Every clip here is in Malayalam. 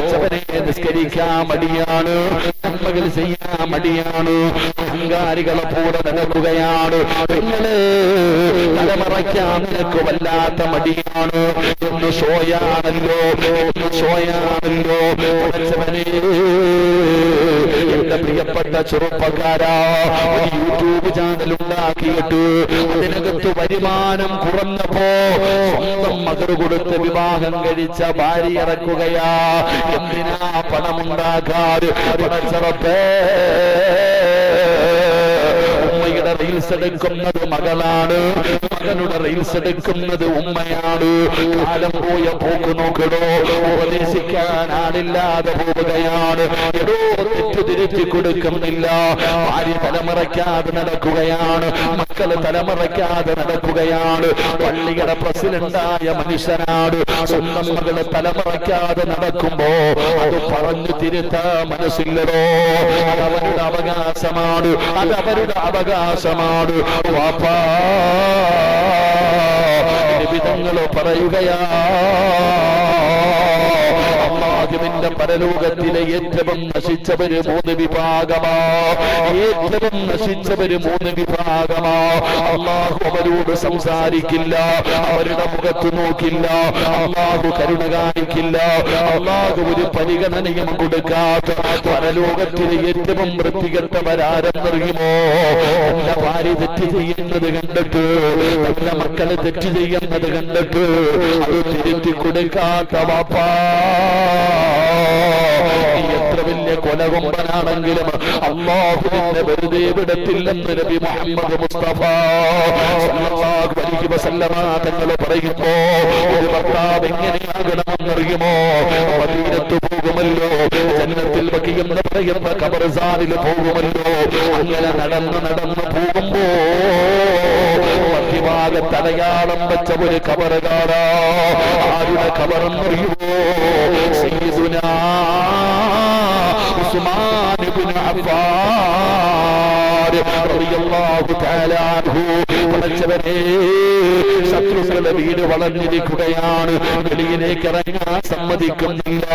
പച്ചവനെ നിസ്കരിക്കാൻ മടിയാണ് നന്മകൾ ചെയ്യാൻ മടിയാണ് അഹങ്കാരികളെ കൂടെ നടക്കുകയാണ്. നിങ്ങൾ തലമറയ്ക്കാൻ നിനക്ക് വല്ലാത്ത മടിയാണ്. ഒന്ന് സോയാണല്ലോ എന്ന് ഷോയാണല്ലോ. പച്ചവനെ എന്റെ പ്രിയപ്പെട്ട ചെറുപ്പക്കാരാ ഒരു യൂട്യൂബ് ചാനൽ ഉണ്ടാക്കിയിട്ട് അതിനകത്ത് വരുമാനം കുറഞ്ഞപ്പോ സ്വന്തം മകൾ കൊടുത്ത് വിവാഹം കഴിച്ച ഭാര്യ ഇറക്കുകയാ. എന്തിനാ പണമുണ്ടാക്കാറ് പണച്ചറപ്പേ? ഉമ്മയുടെ റീൽസ് എടുക്കുന്നത് മകളാണ്. മകനുടെ റീൽസ് എടുക്കുന്നത് ഉമ്മയാണ്. കാലം പോയ പോക്ക് നോക്കടോ. ഉപദേശിക്കാൻ ആളില്ലാതെ പോവുകയാണ് എടോ തെറ്റു തിരിച്ചു കൊടുക്കുന്നില്ല. ഭാര്യ തലമുറയ്ക്കാതെ നടക്കുകയാണ്. മക്കൾ തലമുറയ്ക്കാതെ നടക്കുകയാണ്. പള്ളിയുടെ പ്രസിഡന്റായ മനുഷ്യനാണ്. സ്വന്തം മകൾ തലമുറയ്ക്കാതെ നടക്കുമ്പോ അത് പറഞ്ഞു തിരുത്താ മനസ്സില്ലടോ. അവരുടെ അവകാശമാണ്. അത് അവരുടെ അവകാശമാണ് വാപ്പാ വിധങ്ങളോ പറയുകയാ. അള്ളാഹുവിന്റെ പരലോകത്തിലെ ഏറ്റവും നശിച്ചവര് മൂന്ന് വിഭാഗമാ. ഏറ്റവും നശിച്ചവര് മൂന്ന് വിഭാഗമാ. അള്ളാഹു അവരോട് സംസാരിക്കില്ല അവരുടെ മുഖത്ത് നോക്കില്ല അള്ളാഹു കരുണ കാണിക്കില്ല. അള്ളാഹു ഒരു പരിഗണനയും കൊടുക്കാത്ത പരലോകത്തിലെ ഏറ്റവും വൃത്തികെട്ടവരാരെന്നറിയുമോ? എന്റെ ഭാര്യ തെറ്റ് ചെയ്യുന്നത് കണ്ടിട്ട് എന്റെ മക്കളെ തെറ്റ് ചെയ്യുന്നത് കണ്ടിട്ട് അത് തിരുത്തി കൊടുക്കാത്ത വാപ്പാ. എത്ര വലിയ കൊലകൊമ്പനാണെങ്കിലും അള്ളാഹുവിന്റെ വെറുതെ വിടത്തില്ലെന്ന് നബി മുഹമ്മദ് മുസ്തഫ തങ്ങൾ പറയുമ്പോ ഒരു ഭർത്താവ് എങ്ങനെയാകണമെന്നറിയുമോ? മദീനത്ത് പോകുമല്ലോ ജന്നത്തിൽ വകിയെന്ന് പറയുന്ന കബർസാനിൽ പോകുമല്ലോ അങ്ങനെ നടന്ന് നടന്ന് പോകുമ്പോ മധ്യഭാഗത്ത് അടയാളം വെച്ച ഒരു കബറ് കാണാ ആരുടെ കബറെന്നറിയുമോ ഉസ്മാൻ ഇബ്നു അഫ്ഫാൻ റളിയല്ലാഹു തആല പടച്ചവനെ ശത്രുക്കളുടെ വീട് വളർന്നിരിക്കുകയാണ് വെളിയിലേക്ക് ഇറങ്ങാൻ സമ്മതിക്കുന്നില്ല.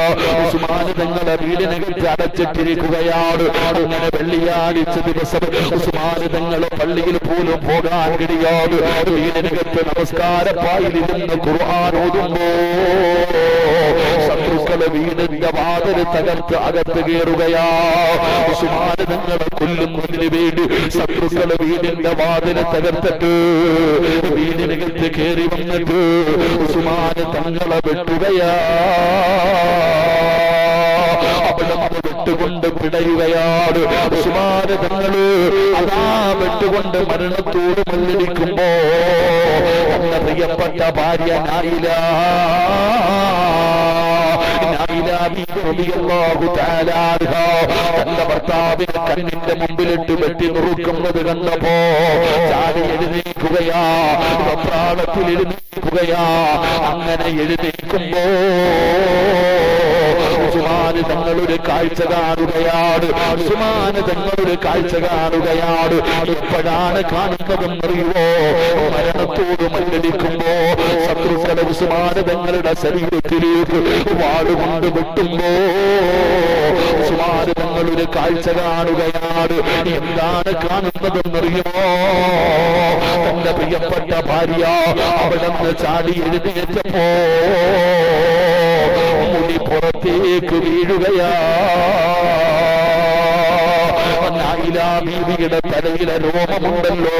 ഉസ്മാൻ തങ്ങളുടെ വീടിനകത്ത് അടച്ചിട്ടിരിക്കുകയാണ്. അങ്ങനെ വെള്ളിയാഴ്ച ദിവസം തങ്ങളെ പള്ളിയിൽ പോലും പോകാൻ കഴിയാതെ വീടിനകത്ത് നമസ്കാരപ്പായിലിരുന്ന് ഖുർആൻ ഓതുമ്പോ ശത്രുക്കളെ വീടിന്റെ വാതിൽ തകർത്ത് അകത്ത് കയറുകയാ. ഉസ്മാൻ തങ്ങളെ കൊല്ലുന്നതിന് വേണ്ടി ശത്രുക്കളെ വീടിന്റെ വാതിൽ തകർത്തിട്ട് വീടിനകത്ത് കയറി വന്നിട്ട് ഉസ്മാൻ തങ്ങളെ വെട്ടുകയാ. അവിടെ വെട്ടുകൊണ്ട് പിടയുകയാണ് ഉസ്മാൻ തങ്ങൾ അതാ വെട്ടുകൊണ്ട് മരണത്തോട് മല്ലിരിക്കുമ്പോ എന്റെ പ്രിയപ്പെട്ട ഭാര്യ നായില. തന്റെ ഭർത്താവിനെ കണ്ണിന്റെ മുമ്പിലിട്ട് വെട്ടി നുറുക്കുന്നത് കണ്ടപ്പോ ചാടി എഴുന്നേൽക്കുകയാ. പ്രാണത്തിൽ എഴുന്നേൽക്കുകയാ. അങ്ങനെ എഴുന്നേൽക്കുമ്പോ ഉസ്മാന് തങ്ങളൊരു കാഴ്ച കാണുകയാണ്. ഉസ്മാന് തങ്ങളൊരു കാഴ്ച കാണുകയാണ്. എപ്പോഴാണ് കാണുന്നതെന്നറിയുമോ മരണത്തോട് മല്ലടിക്കുമ്പോ ശത്രുക്കളെ ഉസ്മാന് തങ്ങളുടെ ശരീരത്തിലേക്ക് വാടുകൊണ്ട് വെട്ടുമ്പോ ഉസ്മാന് തങ്ങളൊരു കാഴ്ച കാണുകയാണ്. എന്താണ് കാണുന്നതെന്നറിയുമോ തന്റെ പ്രിയപ്പെട്ട ഭാര്യ അവിടെ നിന്ന് ചാടി എഴുന്നേറ്റപ്പോ പുറത്തേക്ക് വീഴുകയാ. തലയിലെ രോമമുണ്ടല്ലോ.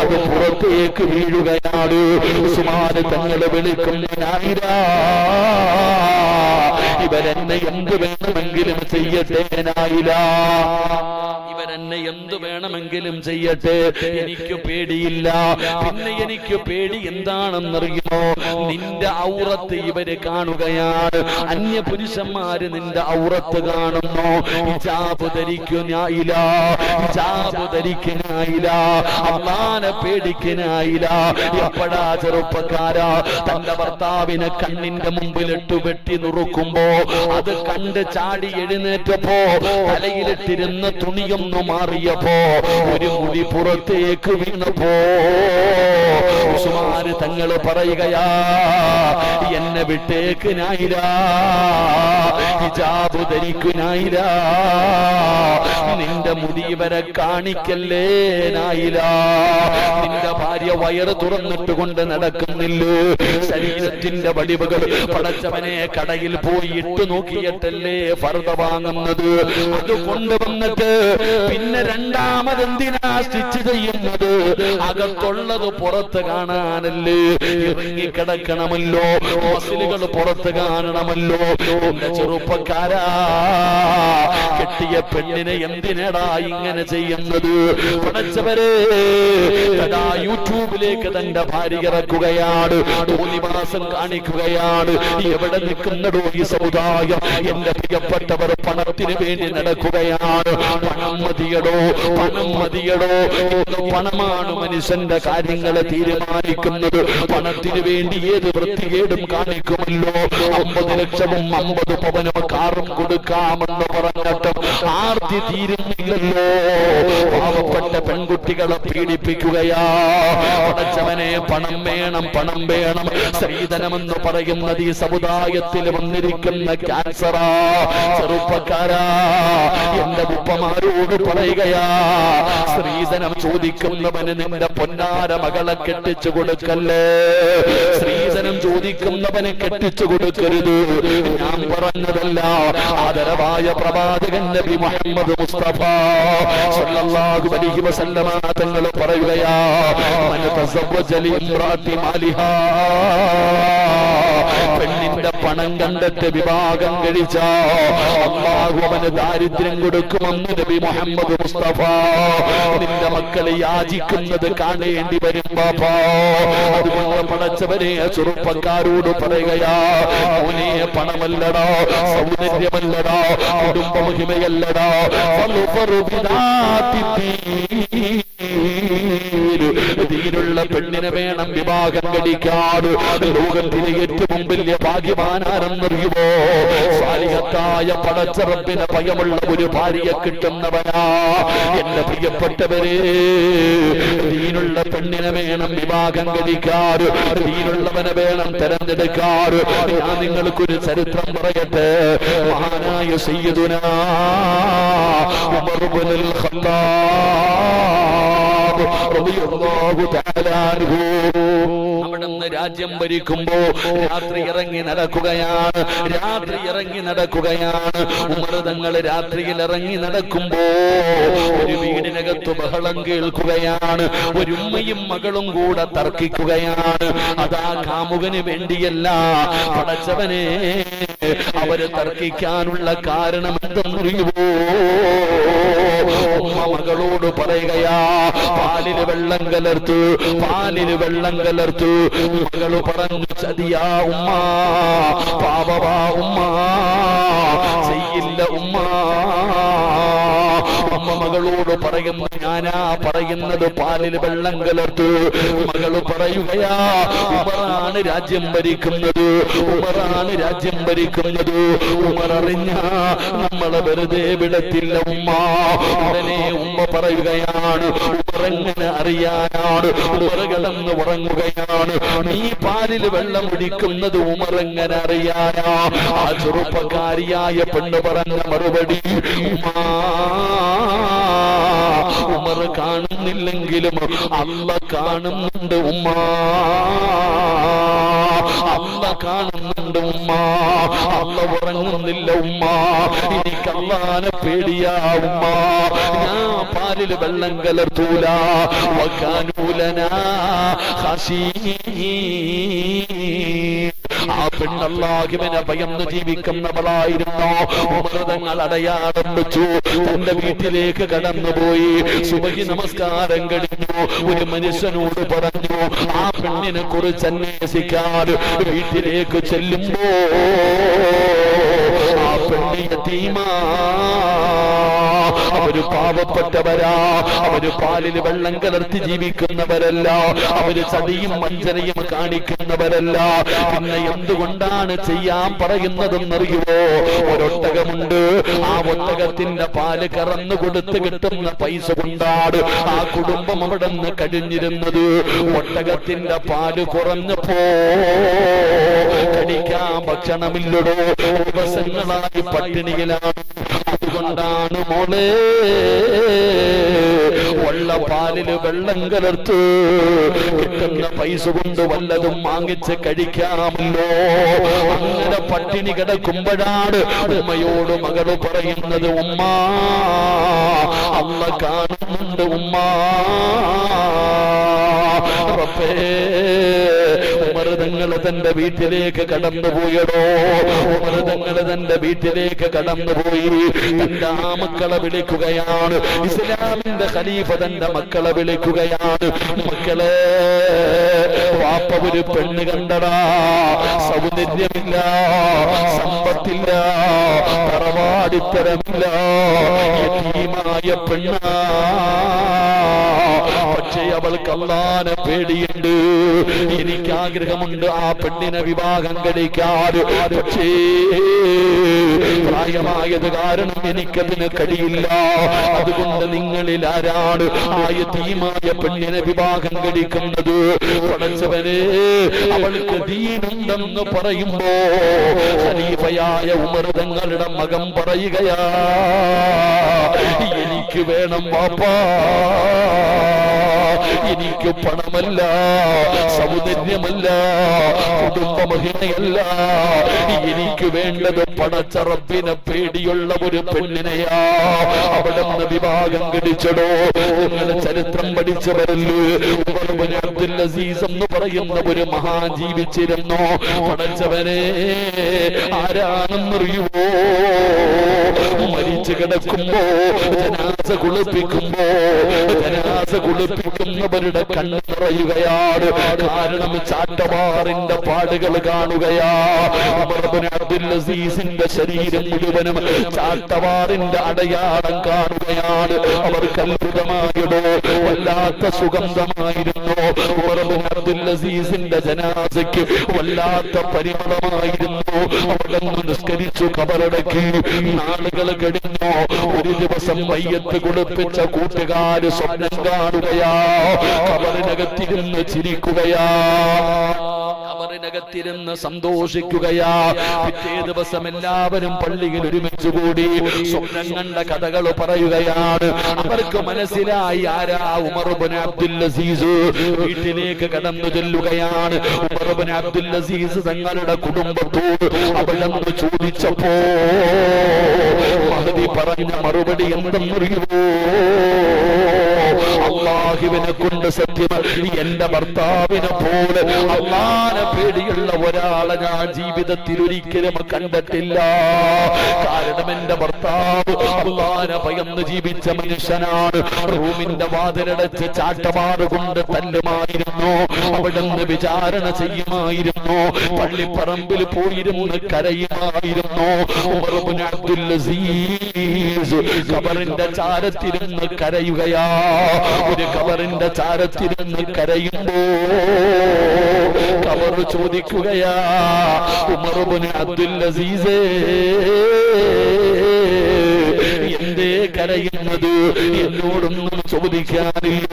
അത് പുറത്തേക്ക് വീഴുകയാണ്. ഉസ്മാന് തങ്ങളെ വിളിക്കുന്ന നായിര ഇവരെന്നെ എന്ത് വേണമെങ്കിലും ചെയ്യട്ടെ ഇവരെന്നെ എന്ത് വേണമെങ്കിലും ചെയ്യട്ടെ. എനിക്ക് പേടിയില്ല. പിന്നെ എനിക്ക് പേടി എന്താണെന്നറിയുമോ? നിന്റെ ഔറത്ത് ഇവർ കാണുകയാണ്. അന്യ പുരുഷന്മാര് നിന്റെ ഔറത്ത് കാണുന്നു. ഹിജാബ് ധരിക്കുനായില്ല ഹിജാബ് ധരിക്കുനായില്ല അള്ളാനെ പേടിക്കുനായില്ല എപ്പോഴാ ചെറുപ്പക്കാര? തന്റെ ഭർത്താവിനെ കണ്ണിന്റെ മുമ്പിലിട്ട് വെട്ടി നുറുക്കുമ്പോ അത് കണ്ട് ചാടി എഴുന്നേറ്റപ്പോ തലയിലിട്ടിരുന്ന തുണിയൊന്നു മാറിയപ്പോ ഒരു മുടി പുറത്തേക്ക് വീണപ്പോ ഉസ്മാന് തങ്ങൾ പറയുകയാ എന്നെ വിട്ടേക്ക് ഹിജാബ് ധരിക്കുനായില്ല നിന്റെ മുടി വരെ കാണിക്കല്ലേ നായില നിന്റെ ഭാര്യ വയറ് തുറന്നിട്ട് കൊണ്ട് നടക്കുന്നില്ലേ ശരീരത്തിന്റെ വടിവുകൾ പടച്ചവനെ കടയിൽ പോയി നോക്കിയിട്ടല്ലേ ഫർദ വാങ്ങുന്നത്? അത് കൊണ്ടുവന്നിട്ട് പിന്നെ രണ്ടാമത് എന്തിനാ സ്റ്റിച്ച് ചെയ്യുന്നത്? അകത്തുള്ളത് പുറത്ത് കാണാനല്ലേ? ഇറങ്ങി കിടക്കണമല്ലോ. മസിലുകൾ പുറത്ത് കാണണമല്ലോ. ചെറുപ്പക്കാരാ കെട്ടിയ പെണ്ണിനെ എന്തിനടാ ഇങ്ങനെ ചെയ്യുന്നത്? പഠിച്ചവരെ കഥാ യൂട്യൂബിലേക്ക് തന്റെ ഭാര്യ ഇറക്കുകയാണ്. തോന്നിവാസം കാണിക്കുകയാണ്. എവിടെ നിൽക്കുന്നടോ ഈ സമുദായം? എന്റെ പ്രിയപ്പെട്ടവർ പണത്തിന് വേണ്ടി നടക്കുകയാണ്. പണം മതിയടോ പണം മതിയടോ. പണമാണ് മനുഷ്യന്റെ കാര്യങ്ങളെ തീരുമാനിക്കുന്നത്. പണത്തിന് വേണ്ടി ഏത് വൃത്തികേടും കാണിക്കുമല്ലോ. അമ്പത് ലക്ഷവും അമ്പത് പവനും കാറും കൊടുക്കാമെന്ന് പറഞ്ഞിട്ട് ആർത്തി തീരുന്നില്ലല്ലോ. പാവപ്പെട്ട പെൺകുട്ടികളെ പീഡിപ്പിക്കുകയാ. പടച്ചവനെ പണം വേണം പണം വേണം. സ്ത്രീധനമെന്ന് പറയുന്നത് ഈ സമുദായത്തിൽ വന്നിരിക്കുന്ന ക്യാൻസറാ. ചെറുപ്പക്കാരാ. എന്റെ ഉപ്പമാരോട് പറയുകയാ സ്ത്രീധനം ചോദിക്കുന്നവന് നിന്റെ പൊന്നാര മകളെ കെട്ടിച്ചു കൊടുക്കല്ലേ? സ്ത്രീധനം ചോദിക്കുന്നവന് കെട്ടിച്ചു കൊടുക്കരുത്. ഞാൻ പറഞ്ഞതല്ല ആദരവായ പ്രവാചകൻ നബി മുഹമ്മദ് മുസ്തഫ സല്ലല്ലാഹു അലൈഹി വസല്ലമ തങ്ങൾ പറയുകയാ മൻ തസവ്വജ ലി ഇംറാത്തി മാലിഹാ. പെണ്ണിന്റെ പണം കണ്ടിട്ട് വിഭാഗം കഴിച്ചോ. അള്ളാഹു അവന് ദാരിദ്ര്യം കൊടുക്കുമെന്ന് നബി മുഹമ്മദ് മുസ്തഫ. നിന്റെ മക്കളെ യാചിക്കുന്നത് കാണേണ്ടി വരും ബാബാ അതുകൊണ്ട് പടച്ചവനെ ചെറുപ്പക്കാരോട് പറയുകയാ മോനെ പണമല്ലടാ സൗന്ദര്യമല്ലടാ കുടുംബ ഫളുഫറു പെണ്ണിനെ വേണം വിവാഹം കഴിക്കാതെ ലോകത്തിന് ഏറ്റവും വലിയ ഭാഗ്യവാനാരെന്നറിയുമോ? സാലിഹത്തായ പടച്ചറപ്പിന് ഭയമുള്ള ഒരു ഭാര്യ കിട്ടുന്നവനാ. എന്റെ പ്രിയപ്പെട്ടവരെ ദീനുള്ള പെണ്ണിനെ വേണം വിവാഹം കഴിക്കാറ് ദീനുള്ളവനെ വേണം തെരഞ്ഞെടുക്കാറ് ഞാൻ നിങ്ങൾക്കൊരു ചരിത്രം പറയട്ടെ. മഹാനായ സയ്യദുനാ ഉമർ ഇബ്നുൽ അവിടുന്ന് രാജ്യം ഭരിക്കുമ്പോ രാത്രി ഇറങ്ങി നടക്കുകയാണ്. രാത്രി ഇറങ്ങി നടക്കുകയാണ്. ഉമൃതങ്ങൾ രാത്രിയിൽ ഇറങ്ങി നടക്കുമ്പോ ഒരു വീടിനകത്ത് ബഹളം കേൾക്കുകയാണ്. ഒരു ഉമ്മയും മകളും കൂടെ തർക്കിക്കുകയാണ്. അതാ കാമുകന് വേണ്ടിയല്ല. പടച്ചവനെ അവർ തർക്കിക്കാനുള്ള കാരണം എന്തെന്നറിയുമോ ഉമ്മ മകളോട് പറയുകയാ പാലിന് വെള്ളം കലർത്തു പാലിന് വെള്ളം കലർത്തു. മകൾ പറഞ്ഞു ചതിയാ ഉമ്മ പാപവാ ഉമ്മ ചെയ്യില്ല ഉമ്മ. അമ്മ മകളോട് പറയുന്നു ഞാനാ പറയുന്നത് പാലിൽ വെള്ളം കലർത്തു. മകൾ പറയുകയാ ഉമറാണ് രാജ്യം ഭരിക്കുന്നത് ഉമറാണ് രാജ്യം ഭരിക്കുന്നത്. ഉമർ അറിഞ്ഞ നമ്മളെ വെറുതെ വിടത്തില്ല ഉമ്മ. ഉടനെ ഉമ്മ പറയുകയാണ് ഉമറെങ്ങനെ അറിയാനാണ്? ഉമർ കിടന്ന് ഉറങ്ങുകയാണ്. നീ പാലിൽ വെള്ളം കുടിക്കുന്നത് ഉമറെങ്ങനെ അറിയാനാ? ആ ചെറുപ്പക്കാരിയായ പെണ്ണ് പറഞ്ഞ മറുപടി ഉമർ കാണുന്നില്ലെങ്കിലും അല്ല കാണുന്നുണ്ട് ഉമ്മ അല്ല കാണുന്നുണ്ട് ഉമ്മ. അമ്മ ഉറങ്ങുന്നില്ല ഉമ്മ. എനിക്ക് അള്ളാനെ പേടിയാ ഉമ്മ. ഞാൻ പാലിൽ വെള്ളം കലർത്തൂല. വക്കാനൂലന ഹസീ ആ പെണ്ണല്ലാഹിവനെ ഭയന്ന് ജീവിക്കുന്നവളായിരുന്നു? ഉമൃതങ്ങൾ അടയാളം വെച്ചു തന്റെ വീട്ടിലേക്ക് കടന്നുപോയി. സുബഹി നമസ്കാരം കഴിഞ്ഞു. ഒരു മനുഷ്യനോട് പറഞ്ഞു ആ പെണ്ണിനെ കുറിച്ച് അന്വേഷിക്കാൻ വീട്ടിലേക്ക് ചെല്ലുമ്പോ ആ പെണ്ണിയ തീമാ അവർ പാവപ്പെട്ടവരാ. അവർ പാലിൽ വെള്ളം കലർത്തി ജീവിക്കുന്നവരല്ല. അവർ ചതിയും വഞ്ചനയും കാണിക്കുന്നവരല്ല. പിന്നെ എന്തുകൊണ്ടാണ് ചെയ്യാൻ പറയുന്നതെന്നറിയുമോ ഒരൊട്ടകമുണ്ട്. ആ ഒട്ടകത്തിന്റെ പാൽ കറന്നു കൊടുത്ത് കിട്ടുന്ന പൈസ കൊണ്ടാണ് ആ കുടുംബം അവിടെ നിന്ന് കഴിഞ്ഞിരുന്നത്. ഒട്ടകത്തിന്റെ പാൽ കുറഞ്ഞപ്പോ കടിക്കാൻ ഭക്ഷണമില്ലടോ. ദിവസങ്ങളായി പട്ടിണിയിലാണ്. അതുകൊണ്ടാണ് മോളെ ഉള്ള പാലിൽ വെള്ളം കലർത്ത് കിട്ടുന്ന പൈസ കൊണ്ട് വല്ലതും വാങ്ങിച്ച് കഴിക്കാമല്ലോ അങ്ങനെ പട്ടിണി കിടക്കുമ്പോഴാണ് ഉമ്മയോട് മകൾ പറയുന്നത് ഉമ്മ. അമ്മ കാണുന്നുണ്ട് ഉമ്മ. റബ്ബേ. ഉമർതങ്ങൾ തന്റെ വീട്ടിലേക്ക് കടന്നുപോയടോ? മൃതങ്ങൾ തന്റെ വീട്ടിലേക്ക് കടന്നുപോയി. തന്റെ ആ മക്കളെ വിളിക്കുകയാണ്. ഇസ്ലാമിന്റെ ഖലീഫ തന്റെ മക്കളെ വിളിക്കുകയാണ്. മക്കളെ വാപ്പ ഒരു പെണ്ണ് കണ്ടടാ. സൗന്ദര്യമില്ല സമ്പത്തില്ല തറവാടിത്തരമില്ല. യതീമായ പെണ്ണാ. പക്ഷേ അവൾക്ക് അള്ളാനെ പേടിയുണ്ട്. എനിക്ക് ആഗ്രഹമുണ്ട് ആ പെണ്ണിനെ വിവാഹം കഴിക്കാറ് പക്ഷേ പ്രായമായത് കാരണം എനിക്കതിന് കഴിയില്ല. അതുകൊണ്ട് നിങ്ങളിൽ ആരാണ് ആയ തീമായ പെണ്ണിനെ വിവാഹം കഴിക്കുന്നത്? പഠിച്ചവരെ അവൾക്ക് ദീനുണ്ടെന്ന് പറയുമ്പോ ഖലീഫയായ ഉമർ തങ്ങളുടെ മകൻ പറയുകയാ എനിക്ക് വേണം പാപ്പാ എനിക്ക് പണമല്ല സൗന്ദര്യമല്ല കുടുംബ മഹിമയല്ല എനിക്ക് വേണ്ടത് പണച്ചറപ്പിനെ പേടിയുള്ള ഒരു പെണ്ണിനെയാ. അവിടെ നിന്ന് വിഭാഗം കടിച്ചടോ നിങ്ങളെ ചരിത്രം പഠിച്ചവരല്ലോ. അബ്ദുൽ എന്ന് പറയുന്ന ഒരു മഹാ ജീവിച്ചിരുന്നു പടച്ചവനെ ആരാണെന്നറിയുവോ? മരിച്ചു കിടക്കുമ്പോ ജനാസ കുളിപ്പിക്കുമ്പോ ജനാസ കുളിപ്പിക്കുന്നവരുടെ കണ്ണ് നിറയുകയാണ്. കാരണം ചാട്ടമാറിന്റെ പാടുകൾ കാണുകയാ. ഉമർ ബിൻ അബ്ദുൽ അസീസിന്റെ ശരീരം മുഴുവനും ചാട്ടവാറിന്റെ അടയാളം കാണുകയാണ്. അവർക്ക് അത്ഭുതമായതോ വല്ലാത്ത സുഗന്ധമായിരുന്നു? ഉമർ ബിൻ അബ്ദുൽ അസീസിന്റെ ജനാസയ്ക്ക് വല്ലാത്ത പരിമളമായിരുന്നു. അവിടെ നിന്ന് നിസ്കരിച്ചു കബറടക്കി. നാളുകൾ കഴിഞ്ഞു ഒരു ദിവസം മയ്യത്ത് കുളിപ്പിച്ച കൂട്ടുകാര് സ്വപ്നം കാണുകയാ. കബറിനകത്തിരുന്ന് ചിരിക്കുകയാ. കബറിനകത്തിരുന്ന് സന്തോഷിക്കുകയാ. പിറ്റേ ദിവസം എല്ലാവരും പള്ളിയിൽ ഒരുമിച്ച് കൂടി സ്വപ്നം കണ്ട കഥകൾ പറയുകയാണ്. അവർക്ക് മനസ്സിലായി ആരാ ഉമർബൻ അബ്ദുൽ അസീസ്? വീട്ടിലേക്ക് കടന്നു ചെല്ലുകയാണ്. ഉമർബൻ അബ്ദുൽ അസീസ് തങ്ങളുടെ കുടുംബത്തോട് അവിടെ ചോദിച്ചപ്പോ പറഞ്ഞ മറുപടി എന്തെന്നറിയുമോ? അള്ളാഹുവിനെ കൊണ്ട് സത്യം എന്റെ ഭർത്താവിനെ പോലെ. അള്ളാനെ പേടിയുള്ള ഒരാളെ ഞാൻ ജീവിതത്തിൽ ഒരിക്കലും കണ്ടിട്ടില്ല. കാരണം എന്റെ ഭർത്താവ് അള്ളാനെ ഭയന്ന് ജീവിച്ച മനുഷ്യനാണ്. റൂമിന്റെ വാതിലടച്ച് ചാട്ടമാറ് കൊണ്ട് തല്ലുമായിരുന്നു. അവിടെ നിന്ന് വിചാരണ ചെയ്യുമായിരുന്നു. പള്ളിപ്പറമ്പിൽ പോയിരുന്ന് കരയുമായിരുന്നു. കബറിന്റെ ചാരത്തിരുന്ന് കരയുകയാ. ഒരു കബറിന്റെ ചാരത്തിരുന്ന് കരയുമ്പോ കബർ ചോദിക്കുകയാ ഉമർ ഇബ്നു അബ്ദുൽ അസീസേ എന്തേ കരയുന്നത്? എന്നോടൊന്നും ചോദിക്കാനില്ല.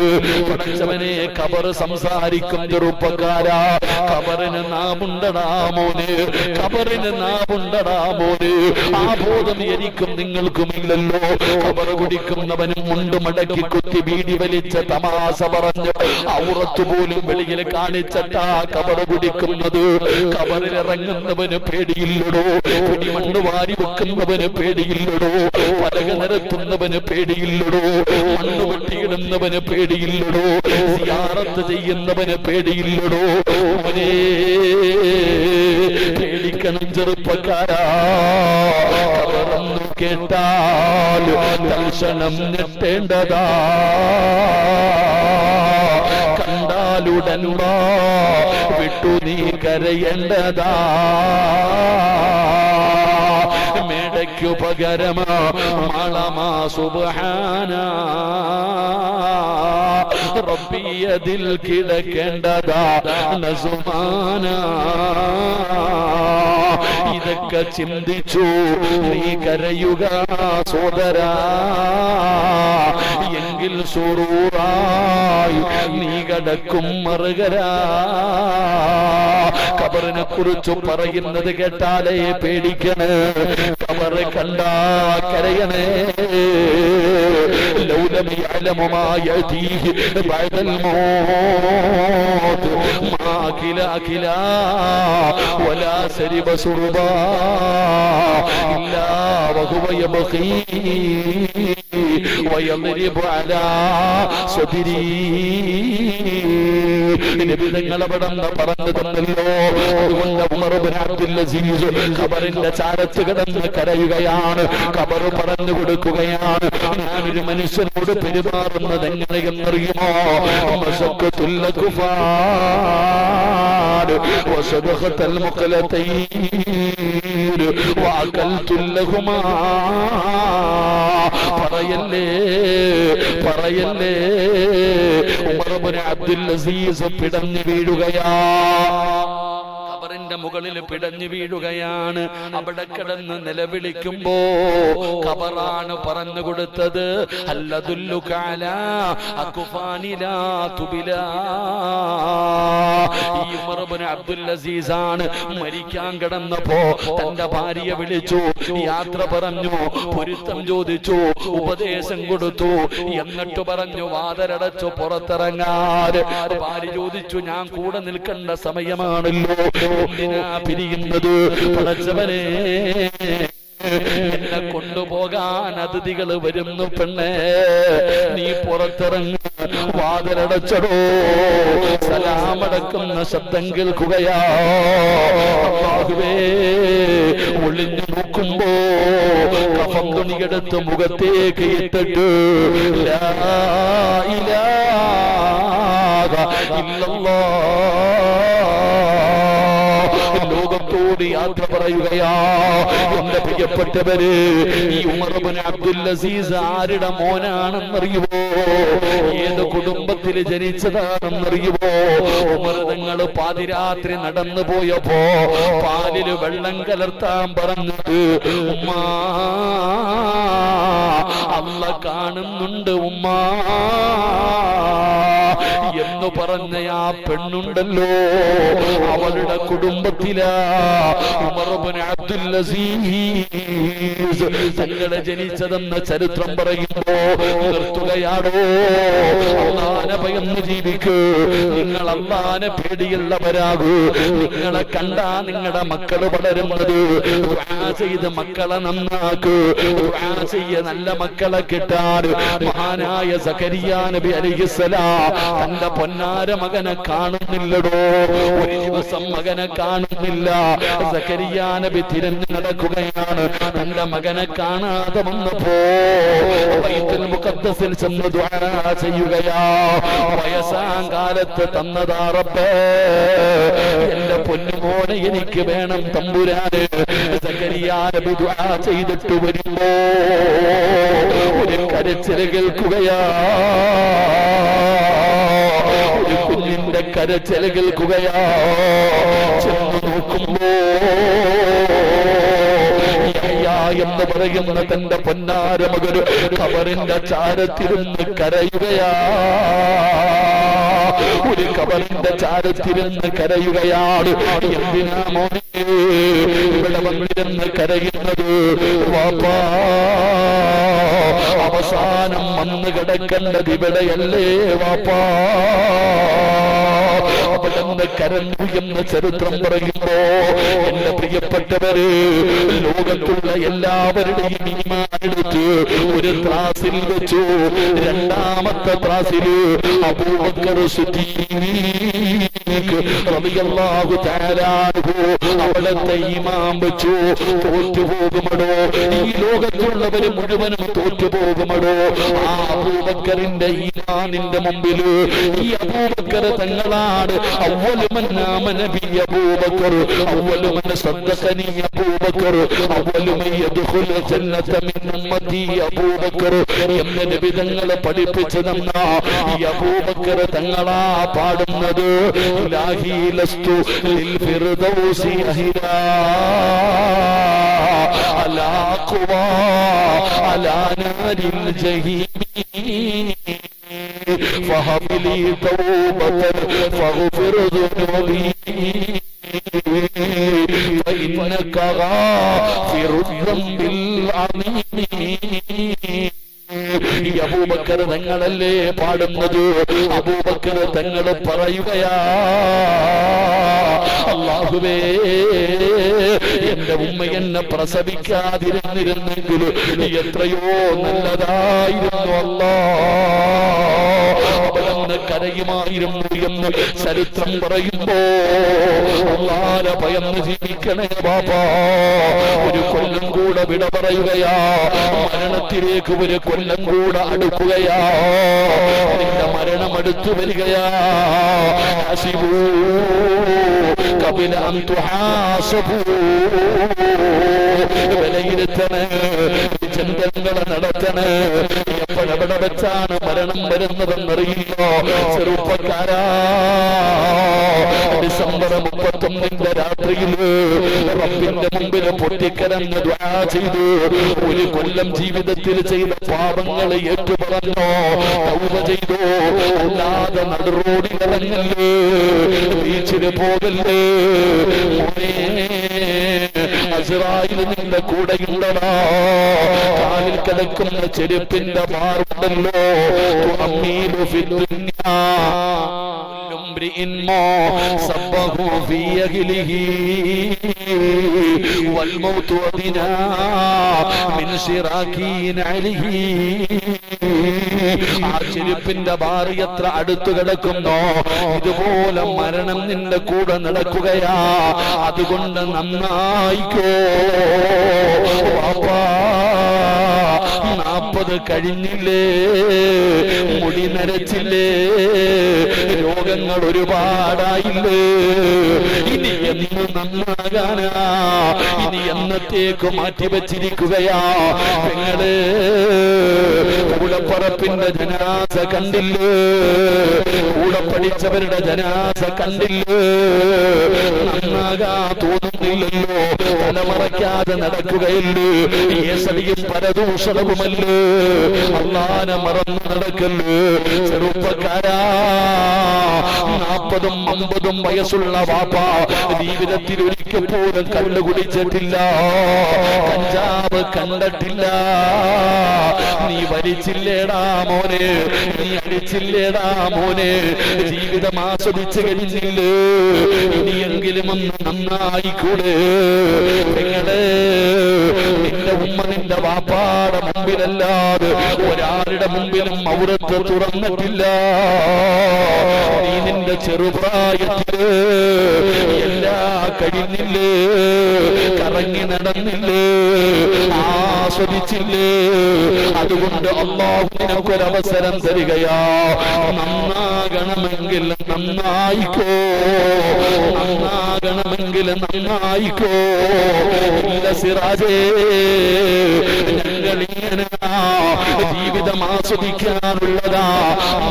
പഠിച്ചവനെ കബർ സംസാരിക്കും ചെറുപ്പക്കാരാ കബറിന് നാമുണ്ടടാ മോന്. കബറിന് നാമുണ്ടടാ മോന്. ആ ബോധം എനിക്കും നിങ്ങൾക്കുമില്ലല്ലോ കബർ കുടിക്കുന്നവനും മുണ്ട് മടക്കി കുത്തി വീടി വലിച്ച തമാശ പറഞ്ഞ് ഔറത്ത് പോലും വെളിയിൽ കാണിച്ചട്ടാ കബർ കുടിക്കുന്നത്. കബറിലിറങ്ങുന്നവന് പേടിയില്ലടോ. പിടിമണ്ണ് വാരി വെക്കുന്നവന് പേടിയില്ലടോ. പലക നിരത്തുന്നവന് പേടിയില്ലടോ. മണ്ണ് വെട്ടിയിടുന്നവന് പേടിയില്ലടോ. സിയാറത്ത് ചെയ്യുന്നവന് പേടിയില്ലടോ പേടിക്കണം ചെറുപ്പക്കാരാ. കേട്ടാൽ ദർശനം ഞെട്ടേണ്ടതാ. കണ്ടാലുടൻ വാ വിട്ടു നീ കരയേണ്ടതാ. മേടയ്ക്കു പകരമാ മളമാ സുബഹാന. റബ്ബിയതിൽ കിടക്കേണ്ടതാ നസുമാന. ഒക്കെ ചിന്തിച്ചു. നീ കരയുക സോദര. എങ്കിൽ സുറൂറായി നീ കടക്കും മറുകരാ. കബറിനെ കുറിച്ച് പറയുന്നത് കേട്ടാലേ പേടിക്കണേ. കബറ് കണ്ടാ കരയണേ. ലൗലമിയാലമുമായ തീ ബദൽ മോ الموت ما كلا كلا ولا سرب سربا إلا وهو يبقي ويضرب على صدري നിബിധങ്ങളവിടെന്ന് പറഞ്ഞു തന്നല്ലോ അതുകൊണ്ട് ഉമർ ഇബ്നു അബ്ദുൽ അസീസ് ഖബറിന്റെ ചാരത്ത് കിടന്ന് കരയുകയാണ് ഖബർ പറഞ്ഞു കൊടുക്കുകയാണ് ഞാനൊരു മനുഷ്യനോട് പെരുമാറുന്നത് എങ്ങനെയെന്നറിയുമോ മസക്കത്തുൽ കുഫാർ വസദഖത്തൽ മുഖലതൈൻ തുല്ലഹുമാ പറയല്ലേ പറയല്ലേ ഉമർ ഇബ്നു അബ്ദുൽ അസീസ് പിടഞ്ഞു വീഴുകയാ. മുകളിൽ പിടഞ്ഞു വീഴുകയാണ്. അവിടെ കിടന്ന് നിലവിളിക്കുമ്പോ കബറാണ് പറഞ്ഞു കൊടുത്തത്. അല്ലതുല്ലു കാല അക്കുഫാനിലാ ഈ അബ്ദുൽ അസീസ് ആണ് മരിക്കാൻ കിടന്നപ്പോ തന്റെ ഭാര്യയെ വിളിച്ചു. യാത്ര പറഞ്ഞു പൊരുത്തം ചോദിച്ചു ഉപദേശം കൊടുത്തു. എന്നിട്ട് പറഞ്ഞു വാതരടച്ചു പുറത്തിറങ്ങാതെ ഭാര്യ ചോദിച്ചു ഞാൻ കൂടെ നിൽക്കേണ്ട സമയമാണല്ലോ. പിരിയുന്നത് പടച്ചവനെ. എന്നെ കൊണ്ടുപോകാൻ അതിഥികൾ വരുന്നു പെണ്ണേ. നീ പുറത്തിറങ്ങി വാതിലടച്ചടോ. സലാമടക്കുന്ന ശബ്ദം കേൾക്കുകയാ. ഒളിഞ്ഞു നോക്കുമ്പോ കഫം തുണിയെടുത്ത് മുഖത്തേക്ക് ഇട്ടിട്ട് ലാ ഇലാഹ ഇല്ലല്ലാഹ് ലോകത്തോട് യാത്ര പറയുകയാ എന്റെ പ്രിയപ്പെട്ടവര് ഈ ഉമറബന് അബ്ദുൽ അസീസ് ആരുടെ മോനാണെന്നറിയുമോ ഏത് കുടുംബത്തിൽ ജനിച്ചതാണെന്നറിയുമോ ഉമർ പാതിരാത്രി നടന്നു പോയപ്പോ പാലിൽ വെള്ളം കലർത്താൻ പറഞ്ഞത് ഉമ്മാ അല്ല കാണുന്നുണ്ട് ഉമ്മാ. എന്ന് പറഞ്ഞ ആ പെണ്ണുണ്ടല്ലോ. അവളുടെ കുടുംബത്തിലാ തങ്ങളെ ജനിച്ചതെന്ന ചരിത്രം പറയുമ്പോ നിർത്തുകയാണോ? ഭയന്ന് ജീവിക്കൂ. നിങ്ങൾ അള്ളാനെ പേടിയുള്ളവരാകൂ. നിങ്ങളെ കണ്ടാ നിങ്ങളുടെ മക്കൾ വളരുന്നത്. ചെയ്ത് മക്കളെ നന്നാക്കൂ. ചെയ്യ നല്ല മക്കളെ കിട്ടാൻ. മഹാനായ സക്കരിയ നബി തന്റെ പൊന്നാര മകനെ കാണുന്നില്ലടോ. ഒരു ദിവസം മകനെ കാണുന്നില്ല. നബി തിരഞ്ഞു നടക്കുകയാണ്. തന്റെ മകനെ കാണാതെ വന്നപ്പോ മുഖത്തസിൽ ചെന്ന് ചെയ്യുകയാ. വയസ്സാം കാലത്ത് തന്നതാ റബ്ബേ. എന്റെ പൊന്നുമോനെ എനിക്ക് വേണം തമ്പുരാന്. നബി ദുആ ചെയ്തിട്ട് വരുമ്പോ ഒരു കരച്ചിൽ കേൾക്കുകയാ. കരച്ചിൽ കേൾക്കുകയാ ചെന്ന് നോക്കുമ്പോ എന്ന് പറയുന്ന തന്റെ പൊന്നാര മകര് കബറിന്റെ ചാരത്തിരുന്ന് കരയുകയാ. ഒരു കബറിന്റെ ചാരത്തിരുന്ന് കരയുകയാണ്. എന്തിനാ മോനെ ഇവിടെ വന്നിരുന്ന് കരയുന്നത്? വാപ്പാ അവസാനം വന്ന് കിടക്കേണ്ടത് ഇവിടെയല്ലേ വാപ്പാ. അവിടുന്ന് കരഞ്ഞു എന്ന് ചരിത്രം പറയുമ്പോ എന്റെ പ്രിയപ്പെട്ടവര് ലോകത്തുള്ള എല്ലാവരുടെയും ഈമാനെടുത്ത് ഒരു ത്രാസിൽ വെച്ചു. രണ്ടാമത്തെ ത്രാസിൽ അബൂബക്കർ സുദ്ദീൻ സിദ്ദീഖ് റളിയല്ലാഹു തആല അവിടുത്തെ ഈമാൻ വെച്ചു. തോറ്റുപോകുമടോ. ഈ ലോകത്തുള്ളവര് മുഴുവനും തോറ്റുപോകുമടോ. ആ അബൂബക്കറിന്റെ ഈമാനിന്റെ മുമ്പിൽ ഈ അബൂബക്കർ തങ്ങളാണ് അവലുമൻ നബി അബൂബക്കർ. അവലുമൻ സദ്ദഖനി അബൂബക്കർ. അവലുമൻ യദ്ഖുൽ ജന്നത മിൻ ഉമ്മത്തി അബൂബക്കർ. എന്ന നബി തങ്ങളെ പഠിപ്പിച്ചു തന്ന ഈ അബൂബക്കർ തങ്ങളാ പാടുന്നത്. إلهي لست للفردوس أهلا على قوى على نار الجحيم فهب لي توبة فاغفر ذنوبي فإنك غافر الذنب العظيم ഈ അബൂബക്കർ തങ്ങളല്ലേ പാടുന്നത്? അബൂബക്കർ തങ്ങൾ പറയുകയാ അള്ളാഹുവേ എന്റെ ഉമ്മ എന്നെ പ്രസവിക്കാതിരുന്നിരുന്നെങ്കിൽ എത്രയോ നല്ലതായിരുന്നു അല്ലാ. കരയുമായിരുന്നു എന്ന് ചരിത്രം പറയുമ്പോ അള്ളാല ഭയന്ന് ജീവിക്കണേ ബാബാ ഒരു കൊല്ലം കൂടെ വിട പറയുകയാ മരണത്തിലേക്ക് ഒരു കൊല്ലം കൂടെ അടുക്കുകയാ നിന്റെ മരണം അടുത്തു വരികയാ. കപില വിലയിരുത്തണേ ചിന്തകളെ നടത്തണേ എപ്പോഴെവിടെ വെച്ചാണ് മരണം വരുന്നതെന്നറിയില്ലോ ചെറുപ്പക്കാരാ. ഡിസംബർ മുപ്പത്തൊന്നിന്റെ രാത്രിയിൽ റബ്ബിന്റെ മുമ്പിൽ പൊട്ടിക്കരഞ്ഞ് ദ്വാ ചെയ്തു ഒരു കൊല്ലം ജീവിതത്തിൽ ചെയ്ത പാപങ്ങളെ ഏറ്റുപറഞ്ഞോ? ചെയ്തു? അല്ലാതെ നടുറോഡിൽ ഇറങ്ങല്ലേ ബീച്ചിൽ പോകല്ലേ മോനെ അസ്രായിൽ നിന്റെ കൂടെയുണ്ടടാ കാലിൽ കിടക്കുന്ന ചെരുപ്പിന്റെ മാറുണ്ടല്ലോ അമ്മീലു ഫിദ്ദുന്യാ امرئ ما صبه في أهله والموت أدنى من شراكين عليه ആ ചെരുപ്പിന്റെ ബാറി എത്ര അടുത്തു കിടക്കുന്നോ? ഇതുപോലെ മരണം നിന്റെ കൂടെ നടക്കുകയാ. അതുകൊണ്ട് നന്നായിക്കോ. നാപ്പത് കഴിഞ്ഞില്ലേ? മുടി നരച്ചില്ലേ? രോഗങ്ങൾ ഒരുപാടായില്ലേ? ഇനി എന്ന് നന്നാകാനാ? ഇനി എന്നത്തേക്ക് മാറ്റി വച്ചിരിക്കുകയാ? നിങ്ങൾ കൂടപ്പറപ്പിന്റെ ജനാസ കണ്ടില്ലേ? കൂടെ പഠിച്ചവരുടെ ജനാസ കണ്ടില്ലേ? നന്നാകാ തോന്നുന്നില്ലല്ലോ തലമറയ്ക്കാതെ നടക്കുകയല്ലേ. ഏസടിയും പരദൂഷണവുമല്ലേ. അള്ളാനെ മറന്നു നടക്കല്ലേ. ചെറുപ്പക്കാരാ നാൽപ്പതും അമ്പതും വയസ്സുള്ള വാപ്പ ജീവിതത്തിൽ ഒരിക്കൽ പോലും കണ്ണു കുടിച്ചിട്ടില്ല. കഞ്ചാവ് കണ്ടിട്ടില്ല. നീ വലിച്ചില്ലേടാ മോനെ നീ അടിച്ചില്ലേടാ മോനെ. ജീവിതം ആസ്വദിച്ചു കഴിഞ്ഞില്ലേ? ഇനിയെങ്കിലും ഒന്ന് നന്നായിക്കൂടെ. നിങ്ങൾ നിന്റെ ഉമ്മ നിന്റെ വാപ്പാടെ മുമ്പിലല്ലാതെ ഒരാളുടെ മുമ്പിലും ഔറത്ത് തുറന്നിട്ടില്ല. നീ നിന്റെ ചെറുപ്രായത്തിൽ എല്ലാ കഴിഞ്ഞില്ലേ കറങ്ങി നടന്നില്ലേ? ആസ്വദിച്ചില്ലേ? അതുകൊണ്ട് അള്ളാഹു നിനക്കൊരവസരം തരികയാ. നന്നാകണമെങ്കിൽ നന്നായിക്കോ. നന്നാകണമെങ്കിൽ നന്നായിക്കോ. ഇല്ല സിറാജേ ജീവിതം ആസ്വദിക്കാനുള്ളതാ.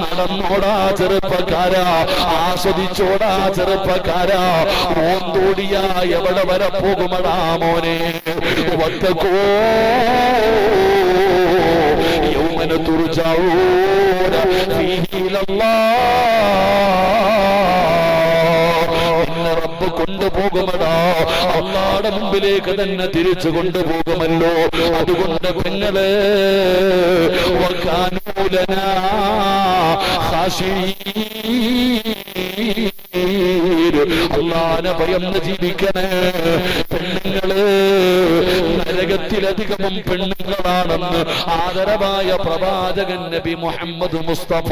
നടന്നോടാ ചെറുപ്പക്കാരാ. ആസ്വദിച്ചോടാ ചെറുപ്പക്കാരാ. ഓന്തോടിയാ എവിടെ വരെ പോകുമടാ മോനെ. വത്തക്കോ യൗമന തുർജഊന ഫീഹി ഇന്ന് കൊണ്ടുപോകുമടാ. അള്ളാടെ മുമ്പിലേക്ക് തന്നെ തിരിച്ചു കൊണ്ടുപോകുമല്ലോ. അതുകൊണ്ട് പെങ്ങൾ അള്ളാനെ ഭയന്ന് ജീവിക്കണേ. പെണ്ണുങ്ങൾ നരകത്തിലധികവും പെണ്ണുങ്ങളാണെന്ന് ആദരവായ പ്രവാചകൻ നബി മുഹമ്മദ് മുസ്തഫ.